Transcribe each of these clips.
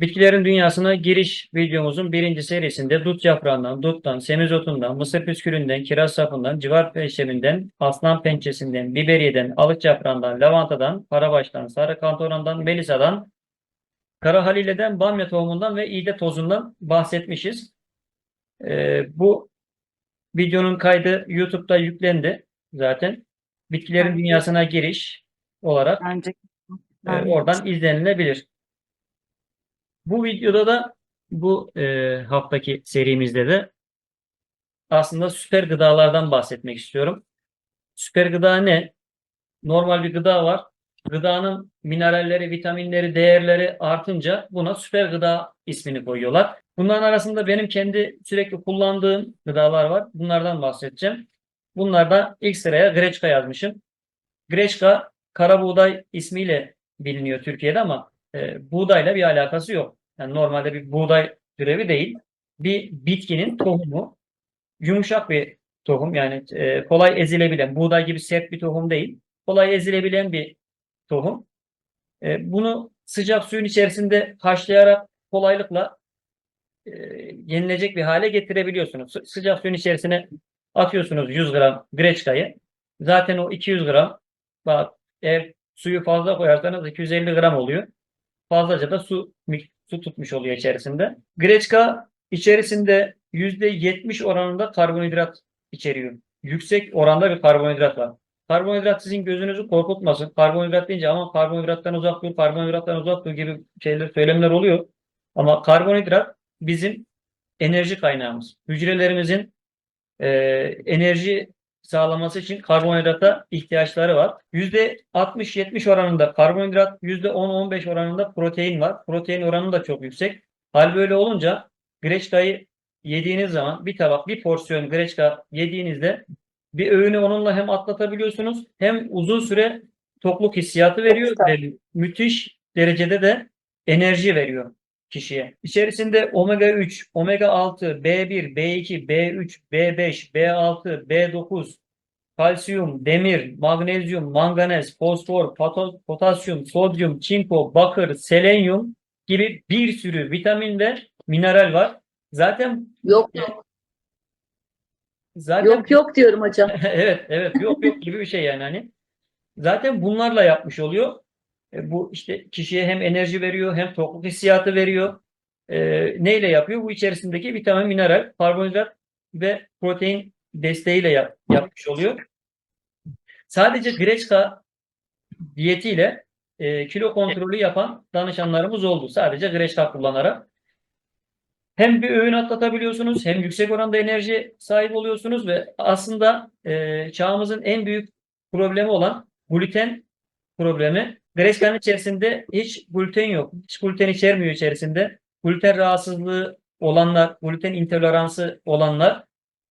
Bitkilerin dünyasına giriş videomuzun birinci serisinde dut yaprağından, duttan, semizotundan, mısır püskülünden, kiraz sapından, civar peşeminden, aslan pençesinden, biberiyeden, alıç yaprağından, lavantadan, karabaştan, sarı kantorondan, melisadan, kara halileden, bamya tohumundan ve iğde tozundan bahsetmişiz. Ee, bu videonun kaydı YouTube'da yüklendi zaten. Bitkilerin dünyasına giriş olarak e, oradan izlenilebilir. Bu videoda da bu e, haftaki serimizde de aslında süper gıdalardan bahsetmek istiyorum. Süper gıda ne? Normal bir gıda var. Gıdanın mineralleri, vitaminleri, değerleri artınca buna süper gıda ismini koyuyorlar. Bunların arasında benim kendi sürekli kullandığım gıdalar var. Bunlardan bahsedeceğim. Bunlarda ilk sıraya greçka yazmışım. Greçka kara buğday ismiyle biliniyor Türkiye'de ama e, buğdayla bir alakası yok. Yani normalde bir buğday türevi değil. Bir bitkinin tohumu yumuşak bir tohum yani e, kolay ezilebilen buğday gibi sert bir tohum değil. Kolay ezilebilen bir tohum. E, bunu sıcak suyun içerisinde haşlayarak kolaylıkla e, yenilecek bir hale getirebiliyorsunuz. Sı- Sıcak suyun içerisine atıyorsunuz 100 gram greçkayı. Zaten o 200 gram eğer suyu fazla koyarsanız 250 gram oluyor. Fazlaca da su su tutmuş oluyor içerisinde. Greçka içerisinde %70 oranında karbonhidrat içeriyor. Yüksek oranda bir karbonhidrat var. Karbonhidrat sizin gözünüzü korkutmasın. Karbonhidrat deyince ama karbonhidrattan uzak dur, karbonhidrattan uzak dur gibi şeyler, söylemler oluyor. Ama karbonhidrat bizim enerji kaynağımız. Hücrelerimizin e, enerji sağlaması için karbonhidrata ihtiyaçları var. %60-70 oranında karbonhidrat, %10-15 oranında protein var. Protein oranı da çok yüksek. Hal böyle olunca greçkayı yediğiniz zaman bir tabak, bir porsiyon greçka yediğinizde bir öğünü onunla hem atlatabiliyorsunuz hem uzun süre tokluk hissiyatı veriyor ve müthiş derecede de enerji veriyor kişiye. İçerisinde omega 3, omega 6, B1, B2, B3, B5, B6, B9, kalsiyum, demir, magnezyum, manganez, fosfor, potasyum, sodyum, çinko, bakır, selenyum gibi bir sürü vitamin ve mineral var. Zaten Yok yok. zaten Yok yok diyorum hocam. evet evet yok yok gibi bir şey yani hani. Zaten bunlarla yapmış oluyor. E, bu işte kişiye hem enerji veriyor hem tokluk hissiyatı veriyor. E, neyle yapıyor? Bu içerisindeki vitamin, mineral, karbonhidrat ve protein desteğiyle yap- yapmış oluyor. Sadece greçka diyetiyle e, kilo kontrolü yapan danışanlarımız oldu. Sadece greçka kullanarak. Hem bir öğün atlatabiliyorsunuz hem yüksek oranda enerji sahip oluyorsunuz ve aslında e, çağımızın en büyük problemi olan gluten problemi. Greçkanın içerisinde hiç gluten yok. Hiç gluten içermiyor içerisinde. Gluten rahatsızlığı olanlar, gluten intoleransı olanlar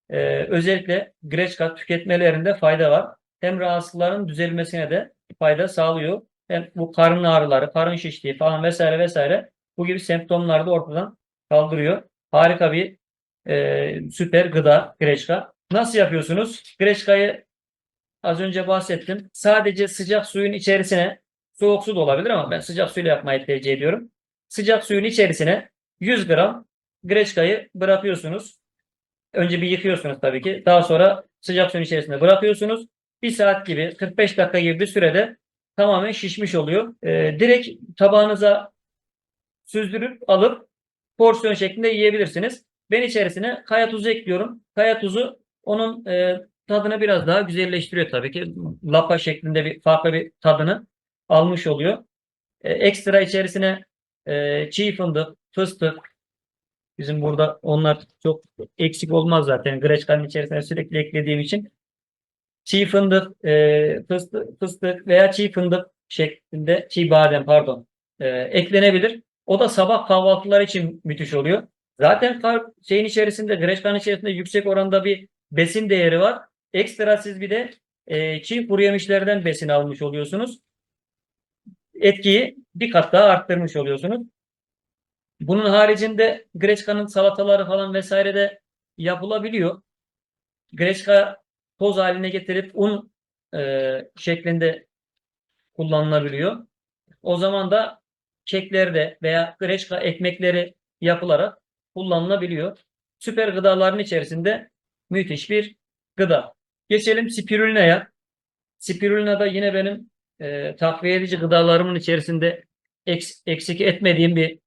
e, özellikle greçka tüketmelerinde fayda var. Hem rahatsızlıkların düzelmesine de fayda sağlıyor. Hem bu karın ağrıları, karın şişliği falan vesaire vesaire bu gibi semptomları da ortadan kaldırıyor. Harika bir e, süper gıda greçka. Nasıl yapıyorsunuz? Greçkayı az önce bahsettim. Sadece sıcak suyun içerisine soğuk su da olabilir ama ben sıcak suyla yapmayı tercih ediyorum. Sıcak suyun içerisine 100 gram greçkayı bırakıyorsunuz. Önce bir yıkıyorsunuz tabii ki. Daha sonra sıcak suyun içerisine bırakıyorsunuz. Bir saat gibi 45 dakika gibi bir sürede tamamen şişmiş oluyor. Ee, direkt tabağınıza süzdürüp alıp porsiyon şeklinde yiyebilirsiniz. Ben içerisine kaya tuzu ekliyorum. Kaya tuzu onun e, tadını biraz daha güzelleştiriyor tabii ki. Lapa şeklinde bir farklı bir tadını almış oluyor. E, ekstra içerisine e, çiğ fındık, fıstık, bizim burada onlar çok eksik olmaz zaten. Greçkanın içerisine sürekli eklediğim için. Çiğ fındık, e, fıstık, fıstık veya çiğ fındık şeklinde, çiğ badem pardon, e, eklenebilir. O da sabah kahvaltıları için müthiş oluyor. Zaten kar, şeyin içerisinde, greçkanın içerisinde yüksek oranda bir besin değeri var. Ekstra siz bir de e, çiğ kuru yemişlerden besin almış oluyorsunuz. Etkiyi bir kat daha arttırmış oluyorsunuz. Bunun haricinde greçkanın salataları falan vesaire de yapılabiliyor. Greçka toz haline getirip un e, şeklinde kullanılabiliyor. O zaman da keklerde veya greşka ekmekleri yapılarak kullanılabiliyor. Süper gıdaların içerisinde müthiş bir gıda. Geçelim spirulina'ya. Spirulina da yine benim e, takviye edici gıdalarımın içerisinde eks- eksik etmediğim bir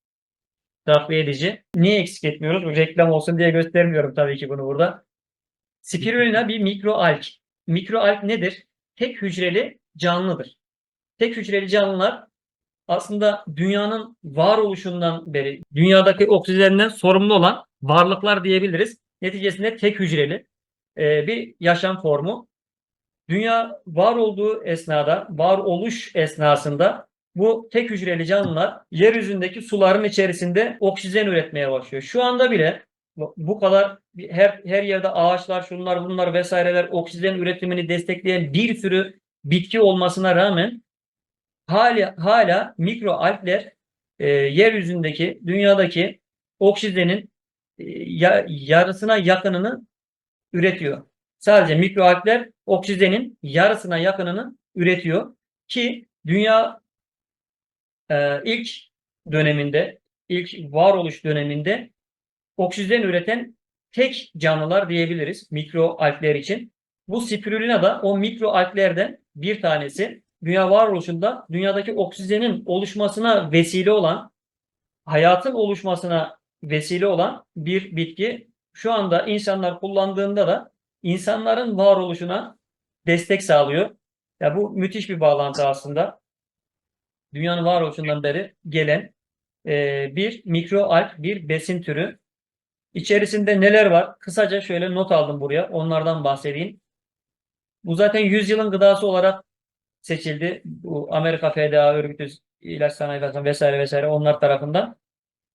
takviye edici. Niye eksik etmiyoruz? Bu reklam olsun diye göstermiyorum tabii ki bunu burada. Spirulina bir mikroalg. Mikroalg nedir? Tek hücreli canlıdır. Tek hücreli canlılar aslında dünyanın varoluşundan beri dünyadaki oksijenden sorumlu olan varlıklar diyebiliriz. Neticesinde tek hücreli e, bir yaşam formu. Dünya var olduğu esnada, var oluş esnasında bu tek hücreli canlılar yeryüzündeki suların içerisinde oksijen üretmeye başlıyor. Şu anda bile bu- kadar her her yerde ağaçlar, şunlar bunlar vesaireler oksijen üretimini destekleyen bir sürü bitki olmasına rağmen hala hala mikroalgler e, yeryüzündeki dünyadaki oksijenin e, ya- yarısına yakınını üretiyor. Sadece mikroalgler oksijenin yarısına yakınını üretiyor ki dünya e, ilk döneminde, ilk varoluş döneminde oksijen üreten tek canlılar diyebiliriz mikroalgler için. Bu spirulina da o mikroalglerden bir tanesi. Dünya varoluşunda dünyadaki oksijenin oluşmasına vesile olan, hayatın oluşmasına vesile olan bir bitki. Şu anda insanlar kullandığında da insanların varoluşuna destek sağlıyor. Ya bu müthiş bir bağlantı aslında. Dünyanın varoluşundan beri gelen e, bir mikroalg, bir besin türü. İçerisinde neler var? Kısaca şöyle not aldım buraya. Onlardan bahsedeyim. Bu zaten 100 yılın gıdası olarak seçildi. Bu Amerika FDA örgütü, ilaç sanayi vesaire vesaire onlar tarafından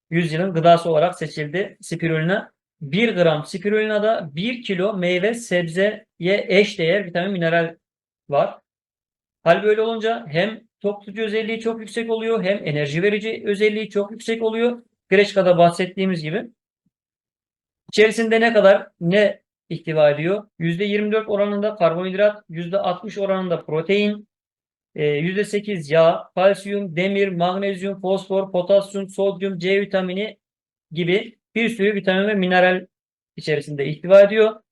100 yılın gıdası olarak seçildi spirulina. 1 gram spirulinada 1 kilo meyve sebzeye eş değer vitamin mineral var. Hal böyle olunca hem tutucu özelliği çok yüksek oluyor hem enerji verici özelliği çok yüksek oluyor. Greşka'da bahsettiğimiz gibi. İçerisinde ne kadar ne ihtiva ediyor? %24 oranında karbonhidrat, %60 oranında protein, e, %8 yağ, kalsiyum, demir, magnezyum, fosfor, potasyum, sodyum, C vitamini gibi bir sürü vitamin ve mineral içerisinde ihtiva ediyor.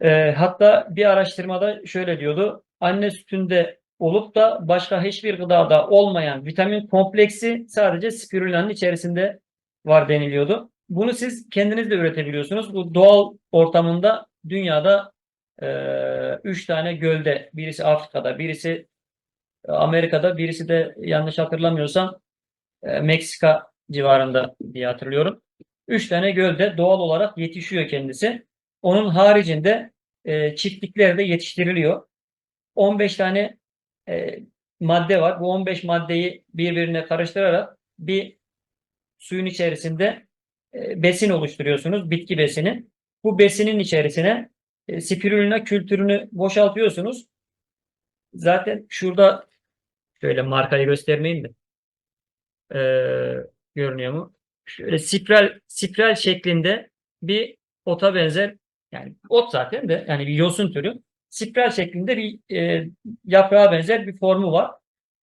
E, hatta bir araştırmada şöyle diyordu. Anne sütünde olup da başka hiçbir gıdada olmayan vitamin kompleksi sadece spirulina'nın içerisinde var deniliyordu. Bunu siz kendiniz de üretebiliyorsunuz. Bu doğal ortamında dünyada 3 tane gölde, birisi Afrika'da, birisi Amerika'da, birisi de yanlış hatırlamıyorsam e, Meksika civarında diye hatırlıyorum. 3 tane gölde doğal olarak yetişiyor kendisi. Onun haricinde e, çiftliklerde yetiştiriliyor. 15 tane e, madde var. Bu 15 maddeyi birbirine karıştırarak bir suyun içerisinde e, besin oluşturuyorsunuz. Bitki besini. Bu besinin içerisine e, spirulina kültürünü boşaltıyorsunuz. Zaten şurada şöyle markayı göstermeyeyim de e, görünüyor mu? Şöyle spiral spiral şeklinde bir ota benzer yani ot zaten de yani bir yosun türü spiral şeklinde bir e, yaprağa benzer bir formu var.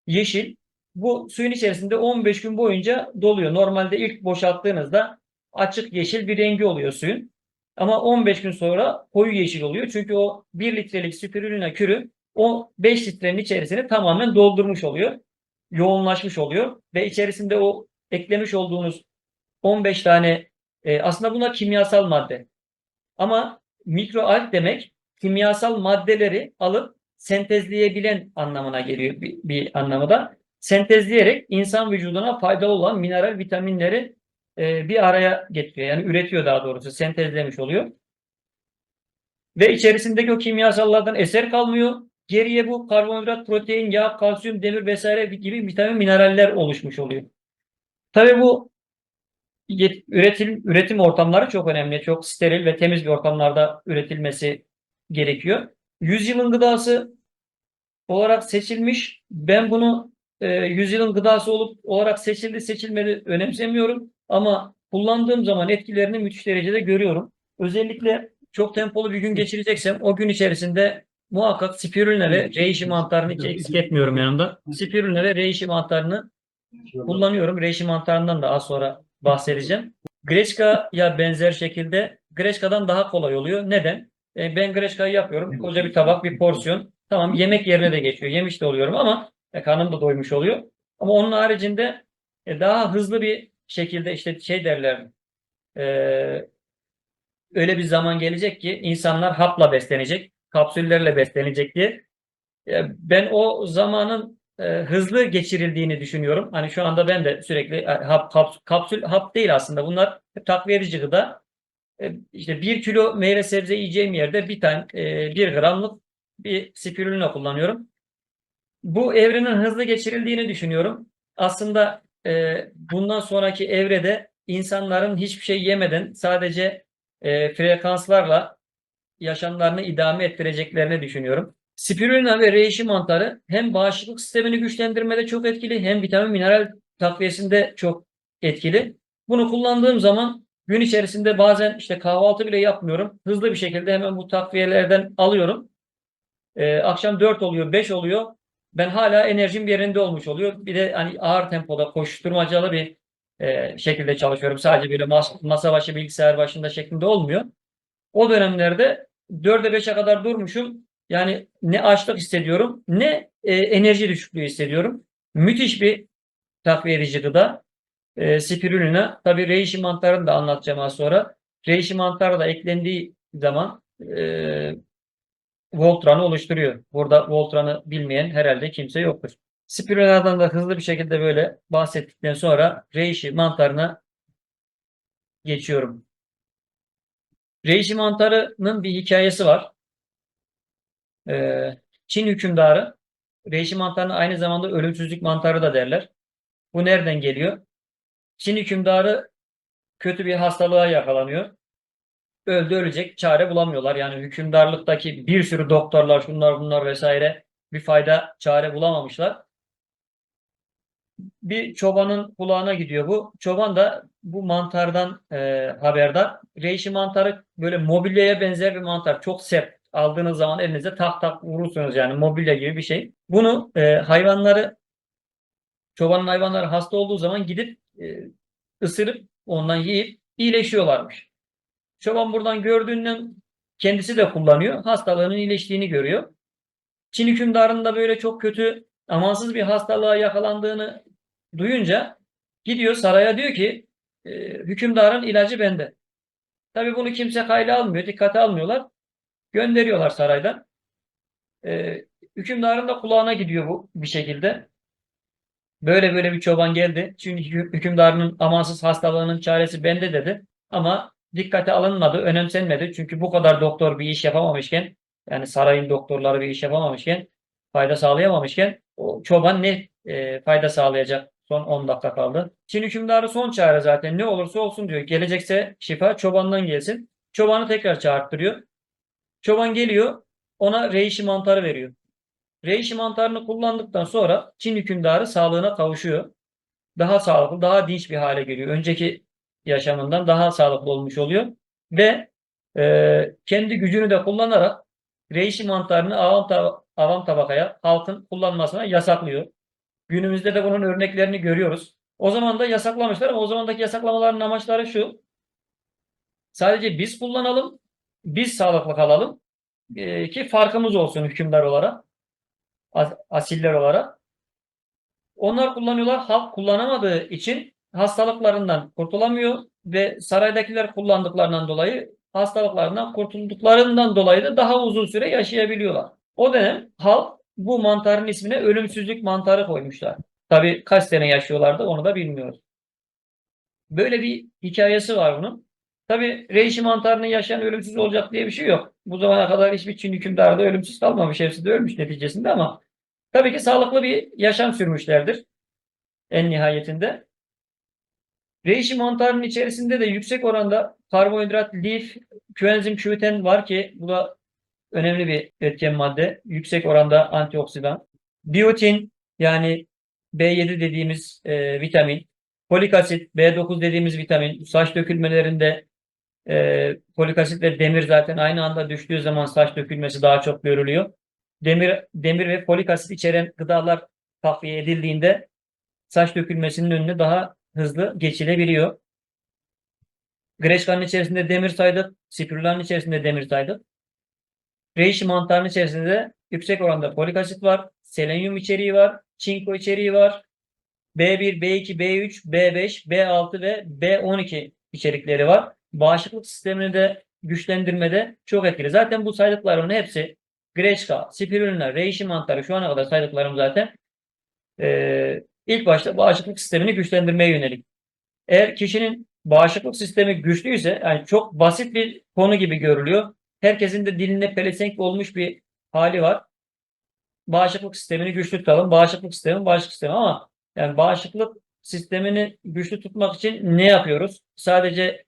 Yeşil. Bu suyun içerisinde 15 gün boyunca doluyor. Normalde ilk boşalttığınızda açık yeşil bir rengi oluyor suyun. Ama 15 gün sonra koyu yeşil oluyor. Çünkü o 1 litrelik spirulina kürü o 5 litrenin içerisini tamamen doldurmuş oluyor. Yoğunlaşmış oluyor. Ve içerisinde o eklemiş olduğunuz 15 tane e, aslında buna kimyasal madde. Ama mikroalg demek kimyasal maddeleri alıp sentezleyebilen anlamına geliyor bir, bir anlamı da. Sentezleyerek insan vücuduna faydalı olan mineral vitaminleri e, bir araya getiriyor. Yani üretiyor daha doğrusu. Sentezlemiş oluyor. Ve içerisindeki o kimyasallardan eser kalmıyor. Geriye bu karbonhidrat, protein, yağ, kalsiyum, demir vesaire gibi vitamin mineraller oluşmuş oluyor. Tabii bu üretim üretim ortamları çok önemli. Çok steril ve temiz bir ortamlarda üretilmesi gerekiyor. Yüzyılın gıdası olarak seçilmiş. Ben bunu e, yüzyılın gıdası olup olarak seçildi seçilmedi önemsemiyorum. Ama kullandığım zaman etkilerini müthiş derecede görüyorum. Özellikle çok tempolu bir gün geçireceksem o gün içerisinde muhakkak spirulina ve reishi mantarını hiç eksik etmiyorum yanımda. Spirulina ve reishi mantarını kullanıyorum. Reishi mantarından da az sonra bahsedeceğim. Greçka'ya benzer şekilde Greçka'dan daha kolay oluyor. Neden? E, ben Greçka'yı yapıyorum. Koca bir tabak, bir porsiyon. Tamam yemek yerine de geçiyor. Yemiş de oluyorum ama e, karnım da doymuş oluyor. Ama onun haricinde e, daha hızlı bir şekilde işte şey derler e, öyle bir zaman gelecek ki insanlar hapla beslenecek, kapsüllerle beslenecek diye. E, ben o zamanın e, hızlı geçirildiğini düşünüyorum. Hani şu anda ben de sürekli e, hap, kap- kapsül hap değil aslında. Bunlar takviye edici gıda. E, işte bir kilo meyve sebze yiyeceğim yerde bir tane e, bir gramlık bir spirulina kullanıyorum. Bu evrenin hızlı geçirildiğini düşünüyorum. Aslında e, bundan sonraki evrede insanların hiçbir şey yemeden sadece e, frekanslarla yaşamlarını idame ettireceklerini düşünüyorum. Spirulina ve reishi mantarı hem bağışıklık sistemini güçlendirmede çok etkili hem vitamin mineral takviyesinde çok etkili. Bunu kullandığım zaman gün içerisinde bazen işte kahvaltı bile yapmıyorum. Hızlı bir şekilde hemen bu takviyelerden alıyorum. Ee, akşam 4 oluyor, 5 oluyor. Ben hala enerjim yerinde olmuş oluyor. Bir de hani ağır tempoda koşturmacalı bir e, şekilde çalışıyorum. Sadece böyle mas- masa başı bilgisayar başında şeklinde olmuyor. O dönemlerde 4'e 5'e kadar durmuşum. Yani ne açlık hissediyorum ne e, enerji düşüklüğü hissediyorum. Müthiş bir takviye edici gıda. E, spirulina. Tabii reishi mantarını da anlatacağım az sonra. Reishi mantarı da eklendiği zaman e, Voltran'ı oluşturuyor. Burada Voltran'ı bilmeyen herhalde kimse yoktur. Spirulina'dan da hızlı bir şekilde böyle bahsettikten sonra reishi mantarına geçiyorum. Reishi mantarının bir hikayesi var. Ee, Çin hükümdarı reishi mantarına aynı zamanda ölümsüzlük mantarı da derler. Bu nereden geliyor? Çin hükümdarı kötü bir hastalığa yakalanıyor. Öldü ölecek çare bulamıyorlar. Yani hükümdarlıktaki bir sürü doktorlar şunlar bunlar vesaire bir fayda çare bulamamışlar. Bir çobanın kulağına gidiyor bu. Çoban da bu mantardan e, haberdar. Reishi mantarı böyle mobilyaya benzer bir mantar. Çok sert. Aldığınız zaman elinize tak tak vurursunuz yani mobilya gibi bir şey. Bunu e, hayvanları çobanın hayvanları hasta olduğu zaman gidip e, ısırıp ondan yiyip iyileşiyorlarmış. Çoban buradan gördüğünden kendisi de kullanıyor. Hastalığının iyileştiğini görüyor. Çin hükümdarının da böyle çok kötü amansız bir hastalığa yakalandığını duyunca gidiyor saraya diyor ki e, hükümdarın ilacı bende. Tabii bunu kimse kayda almıyor, dikkate almıyorlar. Gönderiyorlar saraydan. E, hükümdarın da kulağına gidiyor bu bir şekilde. Böyle böyle bir çoban geldi. Çünkü hü- hükümdarının amansız hastalığının çaresi bende dedi. Ama dikkate alınmadı, önemsenmedi. Çünkü bu kadar doktor bir iş yapamamışken, yani sarayın doktorları bir iş yapamamışken, fayda sağlayamamışken, o çoban ne e, fayda sağlayacak? Son 10 dakika kaldı. Çin hükümdarı son çare zaten ne olursa olsun diyor. Gelecekse şifa çobandan gelsin. Çobanı tekrar çağırttırıyor. Çoban geliyor, ona reishi mantarı veriyor. Reishi mantarını kullandıktan sonra Çin hükümdarı sağlığına kavuşuyor. Daha sağlıklı, daha dinç bir hale geliyor. Önceki yaşamından daha sağlıklı olmuş oluyor. Ve e, kendi gücünü de kullanarak reishi mantarını avam, tab- avam tabakaya halkın kullanmasına yasaklıyor. Günümüzde de bunun örneklerini görüyoruz. O zaman da yasaklamışlar ama o zamandaki yasaklamaların amaçları şu. Sadece biz kullanalım, biz sağlıklı kalalım e, ki farkımız olsun hükümdar olarak, as- asiller olarak. Onlar kullanıyorlar, halk kullanamadığı için hastalıklarından kurtulamıyor ve saraydakiler kullandıklarından dolayı hastalıklarından kurtulduklarından dolayı da daha uzun süre yaşayabiliyorlar. O dönem halk bu mantarın ismine ölümsüzlük mantarı koymuşlar. Tabii kaç sene yaşıyorlardı onu da bilmiyoruz. Böyle bir hikayesi var bunun. Tabii reishi mantarının yaşayan ölümsüz olacak diye bir şey yok. Bu zamana kadar hiçbir Çin hükümdarı da ölümsüz kalmamış. Hepsi de ölmüş neticesinde ama tabii ki sağlıklı bir yaşam sürmüşlerdir en nihayetinde. Reishi mantarının içerisinde de yüksek oranda karbonhidrat, lif, koenzim Q10 var ki bu da önemli bir etken madde. Yüksek oranda antioksidan. Biotin yani B7 dediğimiz e, vitamin. Folik asit, B9 dediğimiz vitamin. Saç dökülmelerinde e, folik asit ve demir zaten aynı anda düştüğü zaman saç dökülmesi daha çok görülüyor. Demir, demir ve folik asit içeren gıdalar takviye edildiğinde saç dökülmesinin önüne daha hızlı geçilebiliyor. Greçkanın içerisinde demir saydık. Spirula'nın içerisinde demir saydık. Reishi mantarının içerisinde de yüksek oranda folik asit var. Selenyum içeriği var. Çinko içeriği var. B1, B2, B3, B5, B6 ve B12 içerikleri var. Bağışıklık sistemini de güçlendirmede çok etkili. Zaten bu saydıklarımın hepsi Greçka, Spirulina, Reishi mantarı şu ana kadar saydıklarım zaten eee, ilk başta bağışıklık sistemini güçlendirmeye yönelik. Eğer kişinin bağışıklık sistemi güçlüyse yani çok basit bir konu gibi görülüyor. Herkesin de diline pelesenk olmuş bir hali var. Bağışıklık sistemini güçlü tutalım. Bağışıklık sistemi, bağışıklık sistemi ama yani bağışıklık sistemini güçlü tutmak için ne yapıyoruz? Sadece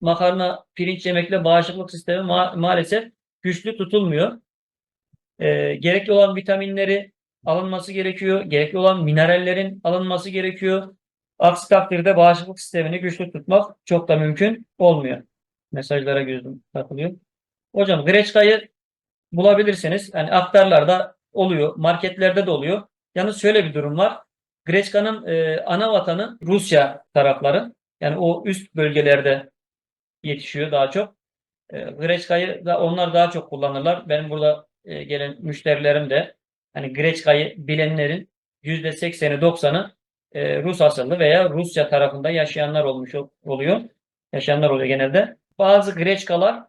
makarna, pirinç yemekle bağışıklık sistemi ma- maalesef güçlü tutulmuyor. Ee, gerekli olan vitaminleri alınması gerekiyor. Gerekli olan minerallerin alınması gerekiyor. Aksi takdirde bağışıklık sistemini güçlü tutmak çok da mümkün olmuyor. Mesajlara gözüm takılıyor. Hocam Greçka'yı bulabilirsiniz. Yani aktarlarda oluyor. Marketlerde de oluyor. Yalnız şöyle bir durum var. Greçka'nın e, ana vatanı Rusya tarafları. Yani o üst bölgelerde yetişiyor daha çok. E, Greçka'yı da onlar daha çok kullanırlar. Benim burada e, gelen müşterilerim de hani Greçka'yı bilenlerin %80'i 90'ı e, Rus asıllı veya Rusya tarafında yaşayanlar olmuş ol- oluyor. Yaşayanlar oluyor genelde. Bazı Greçkalar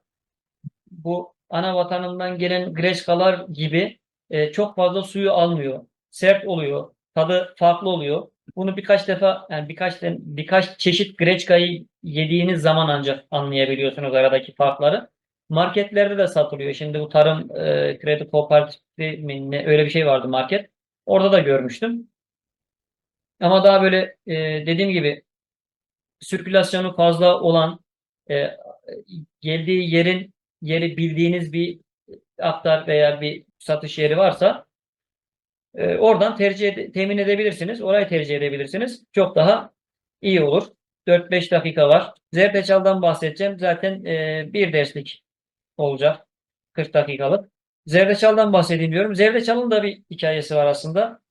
bu ana vatanından gelen Greçkalar gibi e, çok fazla suyu almıyor. Sert oluyor. Tadı farklı oluyor. Bunu birkaç defa yani birkaç birkaç çeşit Greçkayı yediğiniz zaman ancak anlayabiliyorsunuz aradaki farkları. Marketlerde de satılıyor. Şimdi bu tarım e, kredi kooperatifi mi ne öyle bir şey vardı market. Orada da görmüştüm. Ama daha böyle e, dediğim gibi sirkülasyonu fazla olan e, geldiği yerin yeri bildiğiniz bir aktar veya bir satış yeri varsa e, oradan tercih temin edebilirsiniz. Orayı tercih edebilirsiniz. Çok daha iyi olur. 4-5 dakika var. Zerdeçal'dan bahsedeceğim. Zaten e, bir derslik olacak. 40 dakikalık. Zerdeçal'dan bahsedeyim diyorum. Zerdeçal'ın da bir hikayesi var aslında.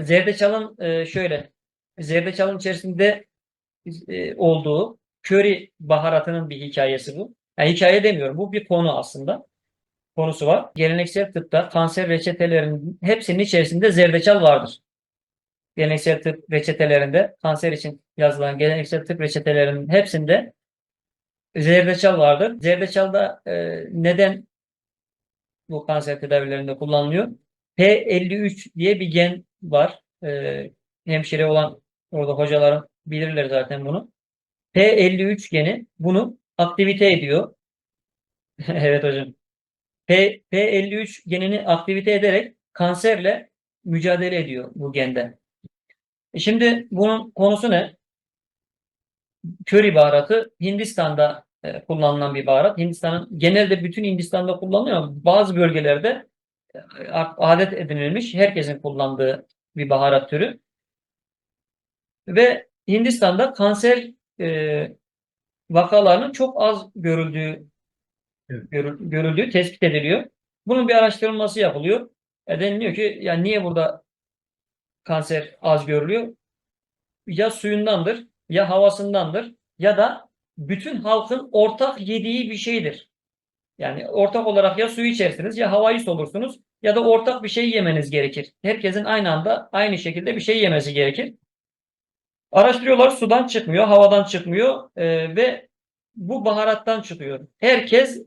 Zerdeçal'ın e, şöyle. Zerdeçal'ın içerisinde e, olduğu köri baharatının bir hikayesi bu. Yani hikaye demiyorum. Bu bir konu aslında. Konusu var. Geleneksel tıpta kanser reçetelerinin hepsinin içerisinde zerdeçal vardır. Geleneksel tıp reçetelerinde kanser için yazılan geleneksel tıp reçetelerinin hepsinde zerdeçal vardır. Zerdeçal da e, neden bu kanser tedavilerinde kullanılıyor? P53 diye bir gen var. E, hemşire olan orada hocalarım bilirler zaten bunu. P53 geni bunu aktivite ediyor. Evet hocam. P, P53 genini aktivite ederek kanserle mücadele ediyor bu gende. E Şimdi bunun konusu ne? Köri baharatı Hindistan'da e, kullanılan bir baharat. Hindistan'ın genelde bütün Hindistan'da kullanılıyor ama bazı bölgelerde e, adet edinilmiş herkesin kullandığı bir baharat türü. Ve Hindistan'da kanser e, vakalarının çok az görüldüğü görüldüğü tespit ediliyor. Bunun bir araştırılması yapılıyor. E, deniliyor ki yani niye burada kanser az görülüyor? Ya suyundandır, ya havasındandır, ya da bütün halkın ortak yediği bir şeydir. Yani ortak olarak ya suyu içersiniz, ya havayı solursunuz, ya da ortak bir şey yemeniz gerekir. Herkesin aynı anda aynı şekilde bir şey yemesi gerekir. Araştırıyorlar sudan çıkmıyor, havadan çıkmıyor e, ve bu baharattan çıkıyor. Herkes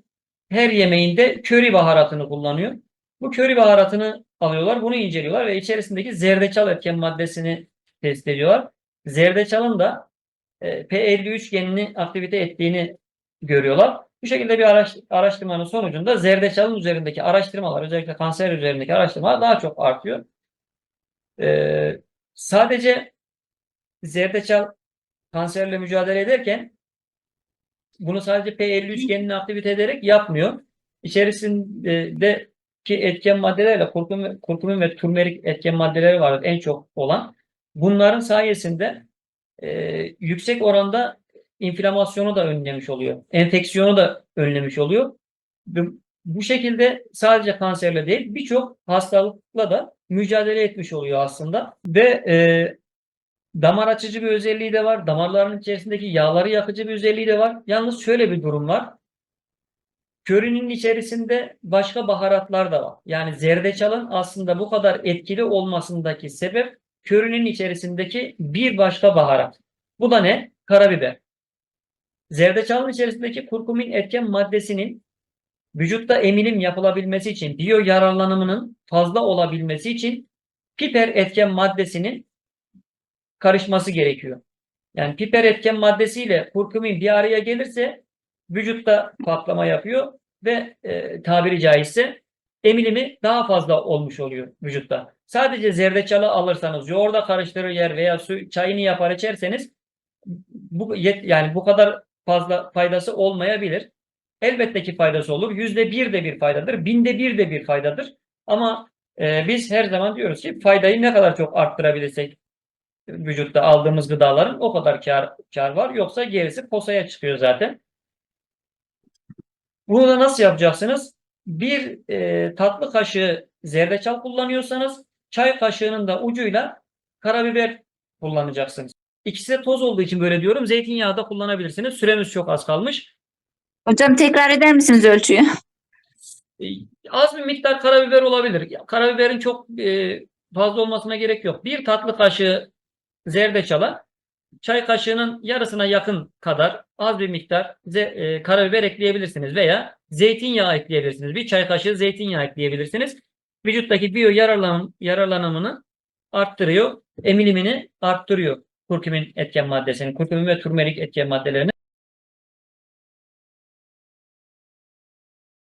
her yemeğinde köri baharatını kullanıyor. Bu köri baharatını alıyorlar, bunu inceliyorlar ve içerisindeki zerdeçal etken maddesini test ediyorlar. Zerdeçalın da e, P53 genini aktivite ettiğini görüyorlar. Bu şekilde bir araş- araştırmanın sonucunda zerdeçalın üzerindeki araştırmalar, özellikle kanser üzerindeki araştırmalar daha çok artıyor. E, sadece zerdeçal kanserle mücadele ederken bunu sadece P53 genini aktivite ederek yapmıyor. İçerisindeki etken maddelerle kurkumin, kurkumin ve turmerik etken maddeleri var en çok olan. Bunların sayesinde e, yüksek oranda inflamasyonu da önlemiş oluyor. Enfeksiyonu da önlemiş oluyor. Ve bu şekilde sadece kanserle değil birçok hastalıkla da mücadele etmiş oluyor aslında. Ve e, Damar açıcı bir özelliği de var. Damarların içerisindeki yağları yakıcı bir özelliği de var. Yalnız şöyle bir durum var. Körinin içerisinde başka baharatlar da var. Yani zerdeçalın aslında bu kadar etkili olmasındaki sebep körinin içerisindeki bir başka baharat. Bu da ne? Karabiber. Zerdeçalın içerisindeki kurkumin etken maddesinin vücutta emilim yapılabilmesi için, biyo yararlanımının fazla olabilmesi için piper etken maddesinin karışması gerekiyor. Yani piper etken maddesiyle kurkumin bir araya gelirse vücutta patlama yapıyor ve e, tabiri caizse emilimi daha fazla olmuş oluyor vücutta. Sadece zerdeçalı alırsanız, yoğurda karıştırır yer veya su çayını yapar içerseniz bu yet, yani bu kadar fazla faydası olmayabilir. Elbette ki faydası olur. Yüzde bir de bir faydadır. Binde bir de bir faydadır. Ama e, biz her zaman diyoruz ki faydayı ne kadar çok arttırabilirsek vücutta aldığımız gıdaların o kadar kar, kar var. Yoksa gerisi posaya çıkıyor zaten. Bunu da nasıl yapacaksınız? Bir e, tatlı kaşığı zerdeçal kullanıyorsanız çay kaşığının da ucuyla karabiber kullanacaksınız. İkisi de toz olduğu için böyle diyorum. Zeytinyağı da kullanabilirsiniz. Süremiz çok az kalmış. Hocam tekrar eder misiniz ölçüyü? E, Az bir miktar karabiber olabilir. Karabiberin çok e, fazla olmasına gerek yok. Bir tatlı kaşığı zerdeçala çay kaşığının yarısına yakın kadar az bir miktar e, karabiber ekleyebilirsiniz veya zeytinyağı ekleyebilirsiniz. Bir çay kaşığı zeytinyağı ekleyebilirsiniz. Vücuttaki biyo yararlan yararlanımını arttırıyor, emilimini arttırıyor kurkumin etken maddesini, kurkumin ve turmerik etken maddelerini.